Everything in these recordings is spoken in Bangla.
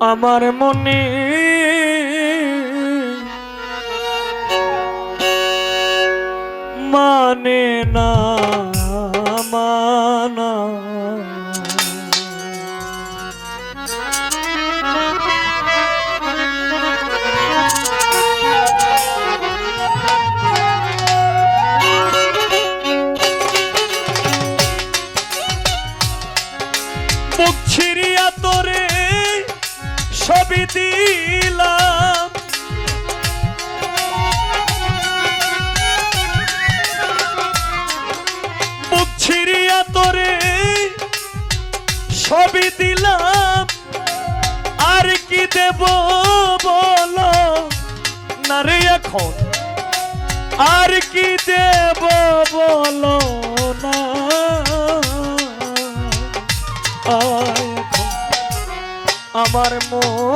আমার মনে মানে না। এখন। আর কি দেব বলো আমার মানে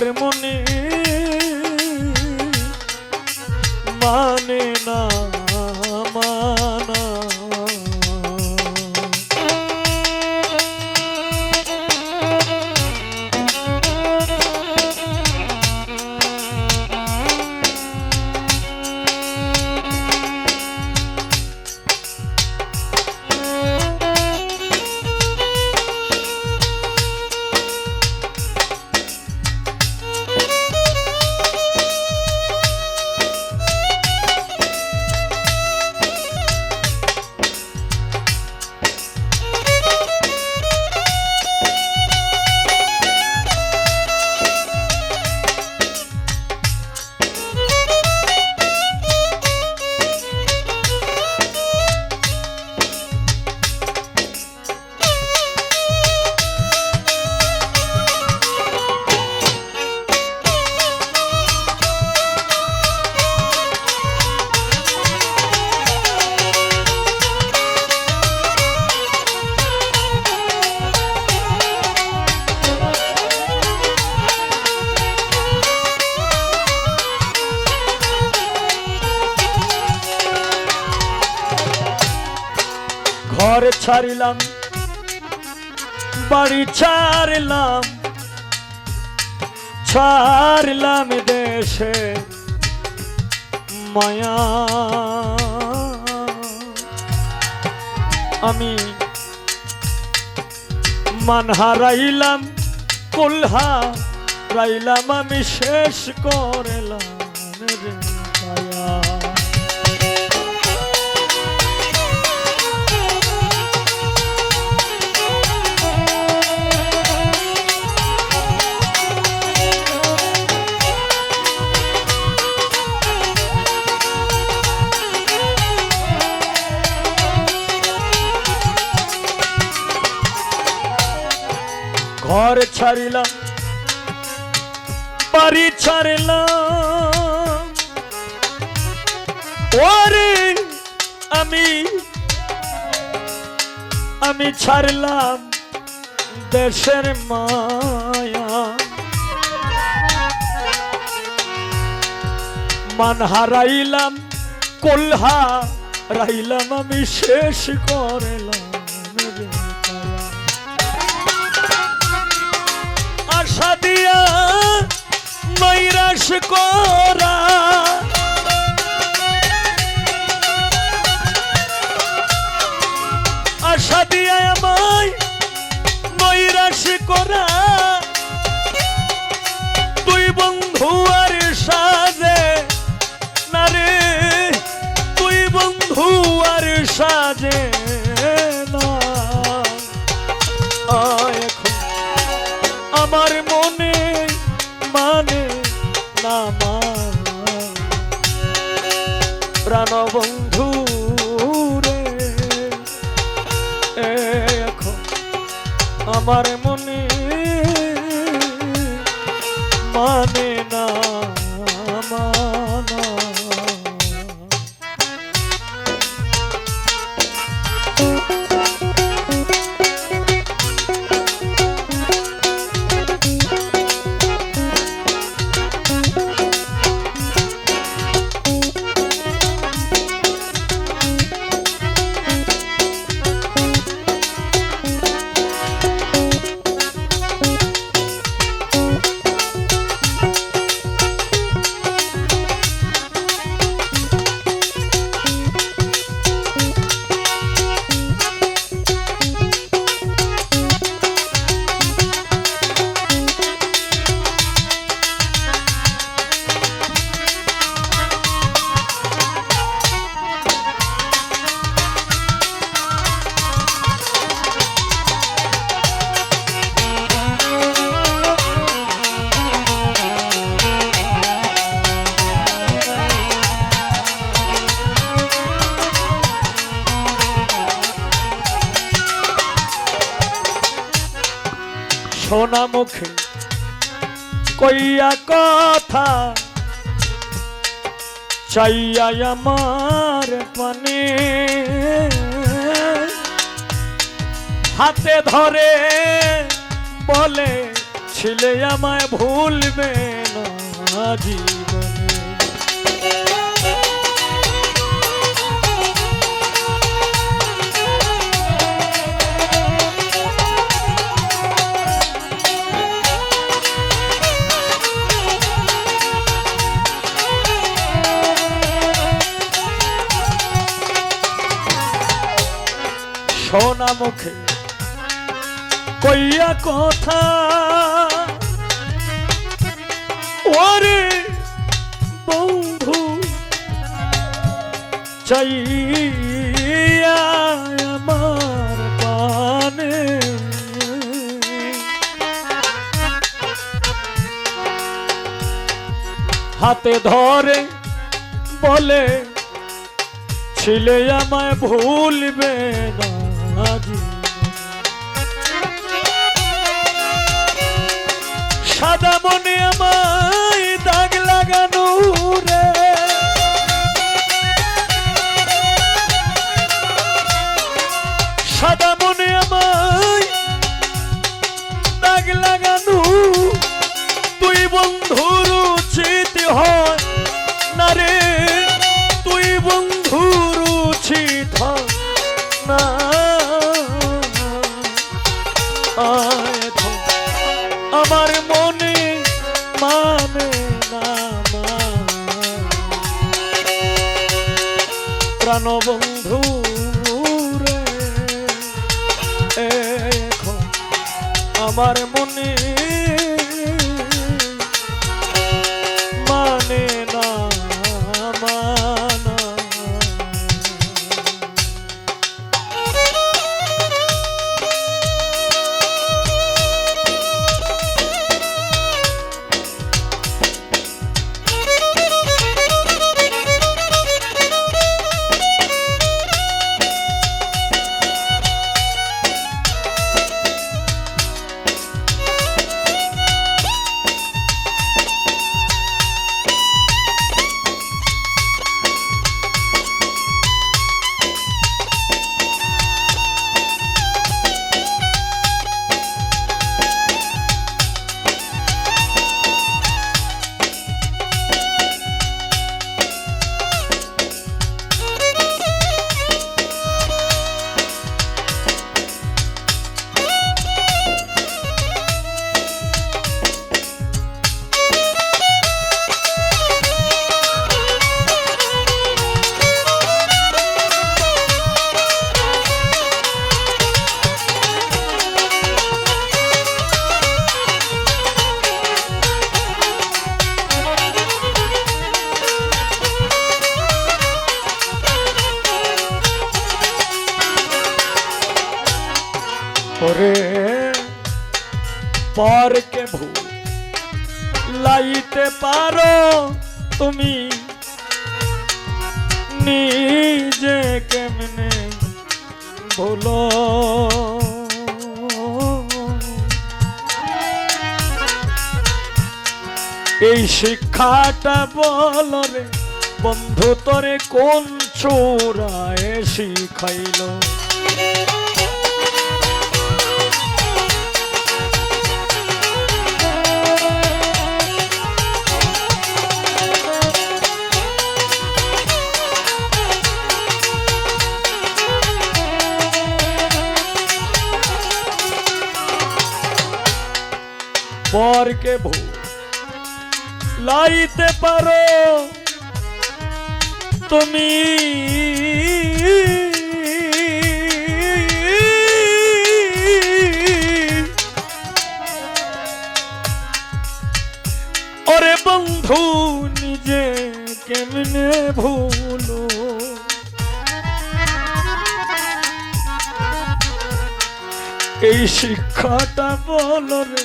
মানে ছাড়িলাম বাড়ি ছাড়লাম ছাড়লাম দেশে মায়া। আমি মান হারাইলাম কুলহা রাইলাম আমি শেষ করলাম। ঘর ছাড়িলাম, বাড়ি ছাড়লাম। ওরে, আমি আমি ছাড়লাম দেশের মায়া। মান হারাইলাম, কলহা রাইলাম আমি শেষ করলাম। করা। আশা দিয়ে আমায় নৈরাশ করা। প্রাণবন্ধু রে। এখন আমার সোনা মুখে কইয়া কথা, চাইয়া আমার পানে। হাতে ধরে বলে ছিলে আমায় ভুলবে না জীবনে। সোনা মুখে কইয়া কথা। ওরে বন্ধু, চাইয়া আমার পানে হাতে ধরে বলে, ছিলে আমায় ভুলবে না। সাদা মনে আমায় দাগ লাগানো রে। সাদা মনে আমায় দাগ লাগানো। তুই বন্ধুর উচিত হয় প্রাণ বন্ধু আমার মানে ওরে পরকে ভূ লাইতে পারো তুমি। নিজে কেমনে ভুলো? এই শিক্ষাটা বল রে বন্ধু, তোরে কোন চোরায় শিখাইলো? পরকে ভূ লাইতে পারো তুমি ওরে বন্ধু নিজে কেমনে ভুলো? এই শিক্ষাটা বল রে।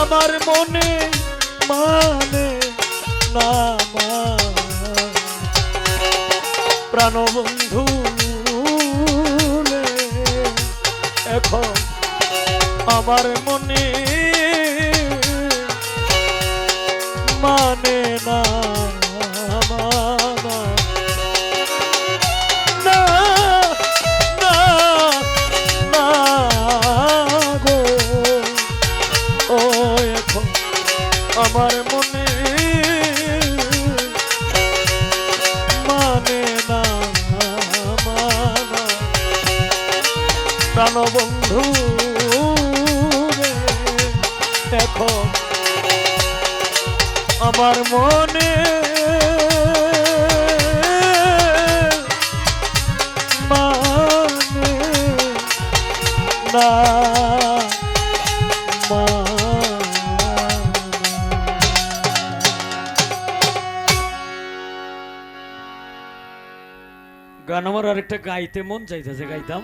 আমার মনে মানে না মান। প্রাণবন্ধু এখন আমার মনে মানে না আমার মনে। মানে না গান আমার আরেকটা গাইতে মন চাইতেছে গাইতাম।